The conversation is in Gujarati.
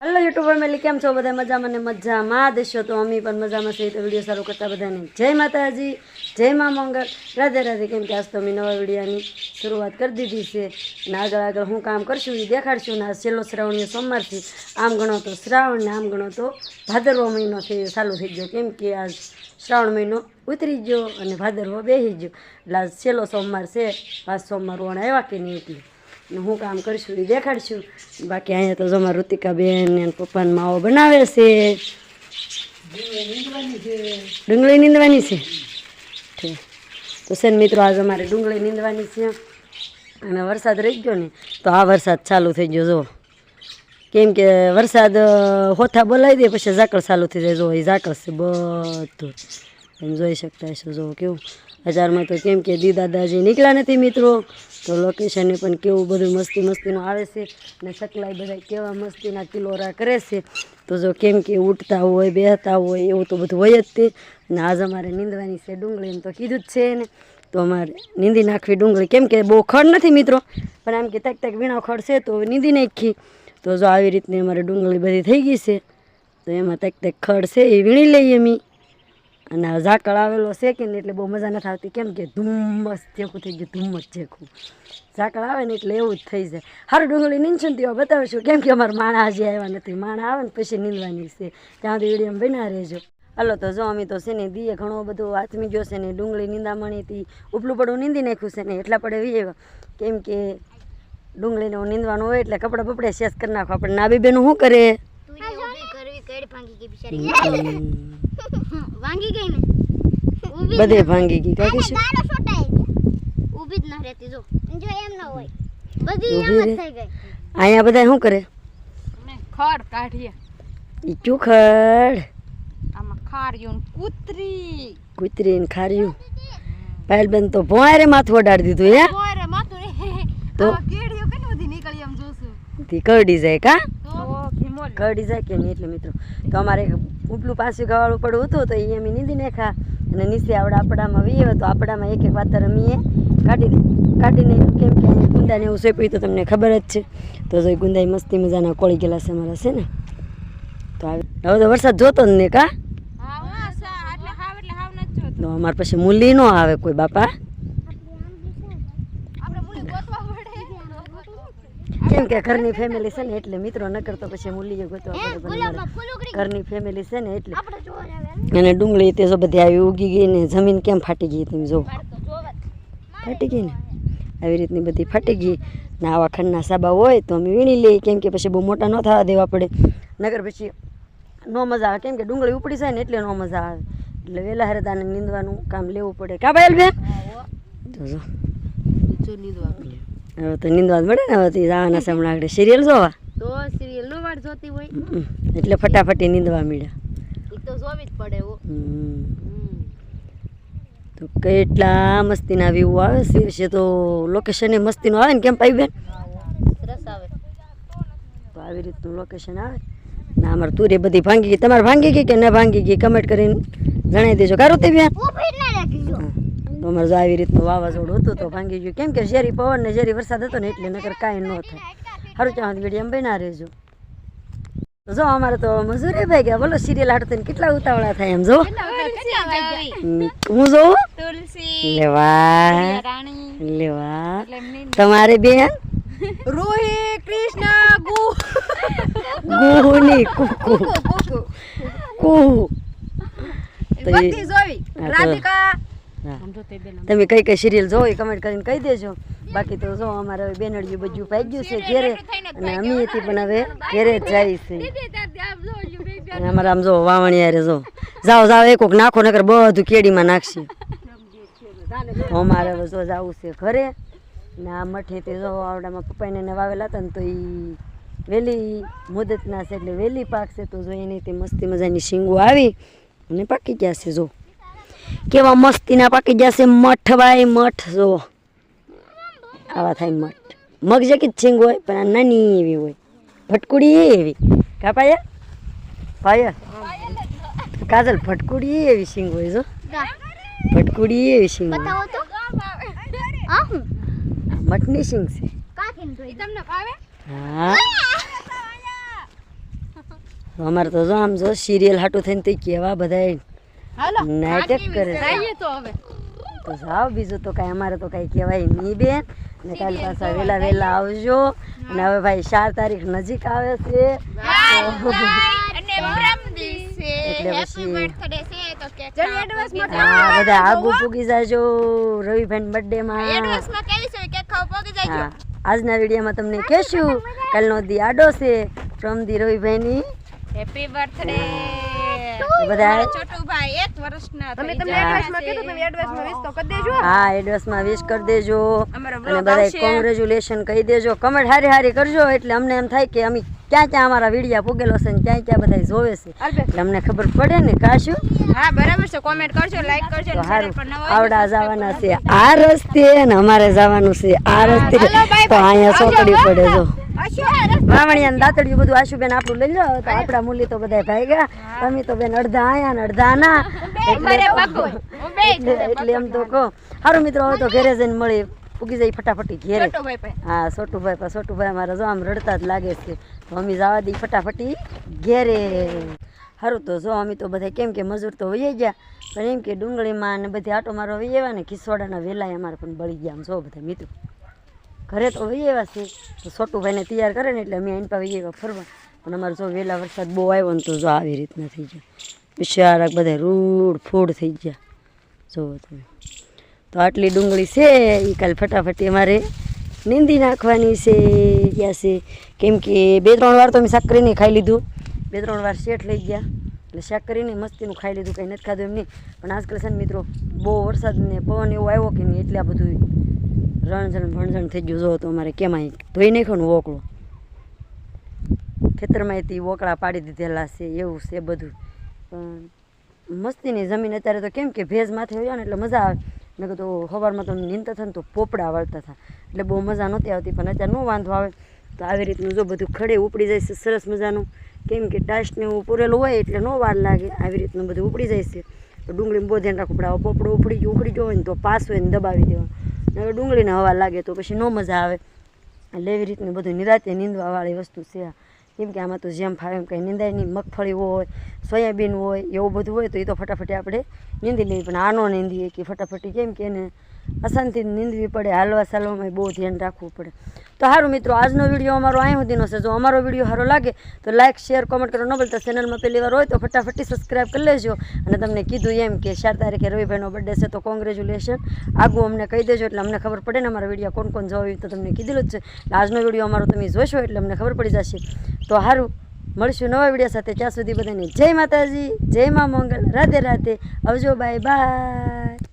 હેલો યુટ્યુબ મેલી કેમ છો? બધા મજામાં ને મજામાં દેશો તો અમી પણ મજામાં છે તો વીડિયો સારું કરતા બધાને જય માતાજી, જય મા મંગળ. રાધે રાધે, કેમ કે આજ તો અમે નવા વિડીયાની શરૂઆત કરી દીધી છે. અને આગળ આગળ હું કામ કરશું એ દેખાડશું. ને આ છેલ્લો શ્રાવણીય સોમવારથી. આમ ગણો તો શ્રાવણ ને આમ ગણો તો ભાદરવો મહિનો થઈ ચાલુ થઈ ગયો. કેમ કે આજ શ્રાવણ મહિનો ઉતરી ગયો અને ભાદરવો બેસી ગયો. એટલે છેલ્લો સોમવાર છે. આ સોમવાર વણ આવ્યા કે નહીં ને હું કામ કરીશું એ દેખાડશું. બાકી અહીંયા તો જમા ઋતિકાબેન ને પપ્પાને માવો બનાવે છે. ડુંગળી નીંદવાની છે. તો છે મિત્રો, આજે અમારે ડુંગળી નીંદવાની છે. અને વરસાદ રહી ગયો ને, તો આ વરસાદ ચાલુ થઈ ગયો, જો. કેમ કે વરસાદ હોથા બોલાવી દે, પછી ઝાકળ ચાલુ થઈ જાય, જો. એ ઝાકળ છે બધું. એમ જોઈ શકતા હશો, જો, કેવું? હજારમાં તો કેમ કે દીદાદાજી નીકળ્યા નથી મિત્રો. તો લોકેશને પણ કેવું બધું મસ્તી મસ્તીનું આવે છે ને સકલાઈ બધા કેવા મસ્તીના કિલોરા કરે છે. તો જો કેમ કે ઉઠતા હોય, બેહતા હોય એવું તો બધું હોય જ તે. અને આજ અમારે નીંદવાની છે ડુંગળી એમ તો કીધું જ છે એને. તો અમારે નીંદી નાખવી ડુંગળી. કેમ કે બહુ ખડ નથી મિત્રો. પણ આમ કે તક તક વીણા ખડ છે તો નીંદી નાખી. તો જો આવી રીતની અમારે ડુંગળી બધી થઈ ગઈ છે. તો એમાં તક તક ખડ છે એ વીણી લઈએ અમે અને ઝાકળ આવેલો છે એટલે બહુ મજા નથી આવતી. કેમ કે ધુમ્મસ જેખું થઈ ગયું, ધુમ્મસ જેખું ઝાકળ આવે ને એટલે એવું જ થઈ જાય. હારું ડુંગળી નીંદશું તેવા બતાવશું. કેમ કે અમારા માણા હજી આવ્યા નથી. માણા આવે ને પછી નીંદવાની છે. ત્યાં વીડિયો બના રહેજો. હાલો, તો જો અમે તો છે ને દીએ ઘણો બધો આથમી ગયો છે ને ડુંગળી નીંદામણીથી ઉપલું પડું નીંદી નાખ્યું છે ને એટલા પડે વી કેમ કે ડુંગળીને નીંદવાનું હોય એટલે કપડાં બપડે શેષ કરી નાખો આપણે નાબી બેનું શું કરે? ભાંગી ગઈ બિચારી. ભાંગી ગઈ ને? ઊભી બધે ભાંગી ગઈ કાકી શું દાડો છોટાઈ ગયા. ઊભી જ ન રહેતી જો. જો એમ ન હોય. બધી એમ જ થઈ ગઈ. અહીંયા બધા શું કરે? અમે ખડ કાઢીએ. ઈ ચુખડ આમાં ખાર્યું ને કૂતરી. કૂતરી ને ખાર્યું. પહેલબેન તો ભોંયરે માથું અડાડી દીધું હે? ભોંયરે માથું તો? કેડીઓ કીડીઓ કેટલી બધી નીકળી એમ જોશું તી કરડી જાય કા? કરડી જાય કે નહીં એટલે મિત્રો? તો અમારે ઉપલું પાછું ગવાળું પડવું હતું તો એ અમે નીંદી નાખા અને નીચે આવડા આપડામાં વીએ તો આપડામાં એક એક વાતર અમીએ કાઢી કાઢીને કેમ કે ગુંદાને એવું સોંપ્યું તો તમને ખબર જ છે. તો જો ગુંદાઈ મસ્તી મજાના કોળી ગયેલા છે અમારા છે ને? તો આવે હવે તો વરસાદ જોતો જ ને કા? અમારે પછી મૂલી ન આવે કોઈ બાપા આપણે મૂલી ગોતવા પડે કેમ કે ઘરની ફેમિલી છે ને એટલે મિત્રો ન કરતો પછી મૂલીએ ગોતવા પડે ઘરની ફેમિલી છે ને એટલે અને ડુંગળી તે જો બધી આવી ઉગી ગઈ ને જમીન કેમ ફાટી ગઈ તમે જો. ફાટી ગઈ ને? આવી રીતની બધી ફાટી ગઈ. ને આવા ખંડના સાબા હોય તો અમે વીણી લઈએ કેમ કે પછી બહુ મોટા ન થવા દેવા પડે. નગર પછી નો મજા આવે. કેમ કે ડુંગળી ઉપડી જાય ને એટલે નો મજા આવે. એટલે વહેલા હરદાને નીંદવાનું કામ લેવું પડે. કા ભાઈ બેન જો. નીંદવા હવે તો નિંદવા જ પડે ને હવે જવાના છે હમણાં આગળ સિરિયલ જોવા. તો સિરિયલ નો વાર જોતી હોય. એટલે ફટાફટી નિંદવા મળ્યા. તો જોવી જ પડે હો. તો કેટલા મસ્તીના વ્યૂ આવે છે છે તો લોકેશન એ મસ્તીનું આવે ને કેમ પાઈ બેન? સરસ આવે. તો આવી રીતનું લોકેશન આવે. ના અમારે તુરે બધી ભાંગી ગઈ. તમારે ભાંગી ગઈ કે ન ભાંગી ગઈ? કમેન્ટ કરીને જણાવી દેજો. કારો તે બેન? અમારે જો આવી રીતનું વાવાઝોડું હતું તો ભાંગી ગયું. કેમ કે ઝેરી પવન ને ઝેરી વરસાદ હતો ને એટલે નગર કાંઈ ન થાય. સારું ચાંદ વીડિયો બના રહેજો. તો જો અમારે તો મજૂરી ભાઈ ગયા. બોલો સિરિયલ હાટતો ને કેટલા ઉતાવળા થાય એમ જો? હું જોઉં? લેવા લેવા તમારે બેન? રોહી કૃષ્ણ ગુ. ગુની કુકુ. એ- બધી જોવી રાધિકા તમે કઈ કઈ સિરિયલ જોવો એ કમેન્ટ કરીને કહી દેજો. બાકી તો જો અમારે હવે બેનડિયું બધું પાઈ ગયું છે ઘેરે. અને અમે હતી પણ હવે ઘેરે જ જાય છે. અને અમારે આમ જો વાવણી યારે જો. જાઓ જાઓ એક કોક નાખો નકર બધું કેડીમાં નાખશે. અમારે હવે જો જવું છે ઘરે. ને આ મઠે તે જો આવડામાં પપ્પાને એને વાવેલા હતા ને તો એ વહેલી મુદતના છે એટલે વહેલી પાકશે તો જો એની તે મસ્તી મજાની શીંગો આવી. અને પાકી ગયા છે જો. કેવા મસ્તીના પાકી જશે મઠ ભાઈ મઠ જો આવા થાય મઠ. મગ જે જ છીંગ હોય પણ આ નાની એવી હોય. ફટકુડી એવી. કા પાયા પાયા કાજલ ફટકુડી એવી સિંગ હોય જો. ફટકુડી એવી સિંગ હોય. બતાવો તો. આ મઠની સિંગ છે. હા. અમારે તો જો આમ જો સિરિયલ હાટું થઈને તે કેવા બધા હાલો. નાટક કરે જઈએ તો હવે. તો જાઓ બીજું તો કાંઈ અમારે તો કાંઈ કહેવાય નહીં બેન. ને કાલ પાછા વહેલા વહેલા આવજો. અને હવે ભાઈ ચાર તારીખ નજીક આવે છે. બધા આગુ પૂગી જાજો રવિભાઈ બર્થડે માં. આજના વિડીયોમાં તમને કહેશું કાલનો દી આડો છે ફ્રોમ દી રવિભાઈની હેપી બર્થડે બધા છોટુભાઈ એક વર્ષના તમે તમને એડવાન્સમાં કીધું તમે એડવાન્સમાં વિશ તો કરી દેજો. હા એડ્રેસમાં વિશ કરી દેજો. અને બધા. કોંગ્રેચ્યુલેશન કહી દેજો. કમેન્ટ હારી હારી કરજો એટલે અમને એમ થાય કે અમે ક્યાં ક્યાં અમારા વિડીયા પૂગેલો છે ને ક્યાં ક્યાં બધા જોવે છે. એટલે અમને ખબર પડે ને કાશું? હા બરાબર છે. કોમેન્ટ કરજો લાઈક કરજો પર નવા આવડા જવાના છે. આ રસ્તે ને અમારે જવાનું છે. આ રસ્તે તો અહીંયા ચોકડી પડે જો. વાવણિયા ને દાંતડિયું બધું આશુબેન આપણું લઈ લો તો આપડા મૂલી તો બધા ભાગ્યા. તમે તો બેન અડધા આયા ને અડધા ના. મારે એટલે એમ તો કહો. સારું મિત્રો હવે તો ઘેરે જઈને મળી ઉગી જાય ફટાફટી ઘેરે. હા સોટુભાઈ પણ સોટુભાઈ અમારા જો આમ રડતા જ લાગે છે. અમે જવા દઈ ફટાફટી ઘેરે. સારું તો જો અમે તો બધા કેમ કે મજૂર તો વહી ગયા. પણ એમ કે ડુંગળીમાં ને બધી આટો મારો વહી આવ્યા ને ખિસવાડાના વેલાય અમારે પણ બળી ગયા આમ જો બધા મિત્રો. ઘરે તો વહી આવ્યા છે. તો સોટુભાઈને તૈયાર કરે ને એટલે અમે એની પાસે વહી આવ્યા ફરવા. પણ અમારે જો વહેલા વરસાદ બહુ આવ્યો ને તો જો આવી રીતના થઈ જાય બિચારા બધા રૂડ ફૂડ થઈ ગયા. જુઓ તમે. તો આટલી ડુંગળી છે એ કાલ ફટાફટી અમારે નીંદી નાખવાની છે, ગયા છે. કેમ કે બે ત્રણ વાર તો અમે શાક કરીને ખાઈ લીધું. બે ત્રણ વાર શેઠ લઈ ગયા. એટલે શાક કરીને મસ્તીનું ખાઈ લીધું, કંઈ નથી ખાધું એમ નહીં. પણ આજકાલ છે ને મિત્રો, બહુ વરસાદ ને પવન એવો આવ્યો કે નહીં, એટલે આ બધું રણઝણ ભણઝણ થઈ ગયું. જો તો અમારે કેમ અહીં ધોઈ નાખ્યો ને વોકળો. ખેતરમાંથી વોકળા પાડી દીધેલા છે, એવું છે બધું. પણ મસ્તીની જમીન અત્યારે તો કેમ કે ભેજ માથે હોય ને એટલે મજા આવે. મેં કીધું સવારમાં તો નીંદતા થાય ને તો પોપડા વળતા હતા. એટલે બહુ મજા નહોતી આવતી, પણ અત્યારે નો વાંધો આવે. તો આવી રીતનું જો બધું ખડે ઉપડી જાય છે, સરસ મજાનું. કેમ કે ટાસ્ટને એવું પૂરેલું હોય એટલે નો વાર લાગે. આવી રીતનું બધું ઉપડી જાય છે. તો ડુંગળીમાં બહુ ધ્યાન રાખવું પડે. પોપડો ઉપડી ગયો ઉપડી ગયો હોય ને તો પાછું ને દબાવી દેવાનું. હવે ડુંગળીને હવા લાગે તો પછી ન મજા આવે. એટલે એવી રીતનું બધું નિરાતે નીંદવાવાળી વસ્તુ છે. કેમ કે આમાં તો જેમ ફાવે એમ કંઈ નિંદાય નહીં. મગફળી હોય, સોયાબીન હોય, એવું બધું હોય તો એ તો ફટાફટી આપણે નીંદી લઈએ. પણ આનો નીંદીએ કે ફટાફટી કેમ કે એને અશાંતિ નીંદવી પડે, હાલવા ચાલવામાં બહુ ધ્યાન રાખવું પડે. તો સારું મિત્રો, આજનો વીડિયો અમારો અહીં સુધીનો છે. જો અમારો વીડિયો સારો લાગે તો લાઇક શેર કોમેન્ટ કરો. ન બોલતા ચેનલમાં પહેલી વાર હોય તો ફટાફટી સબસ્ક્રાઈબ કરી લેજો. અને તમને કીધું એમ કે ચાર તારીખે રવિભાઈનો બર્થડે છે તો કોંગ્રેચ્યુલેશન આગું અમને કહી દેજો એટલે અમને ખબર પડે ને અમારા વીડિયો કોણ કોણ જોવા તો તમને કીધેલું જ છે. આજનો વીડિયો અમારો તમે જોશો એટલે અમને ખબર પડી જશે. તો સારું મળશું નવા વીડિયો સાથે. ત્યાં સુધી બધાને જય માતાજી, જય મા મંગલ. રાધે રાધે. આવજો બાય બાય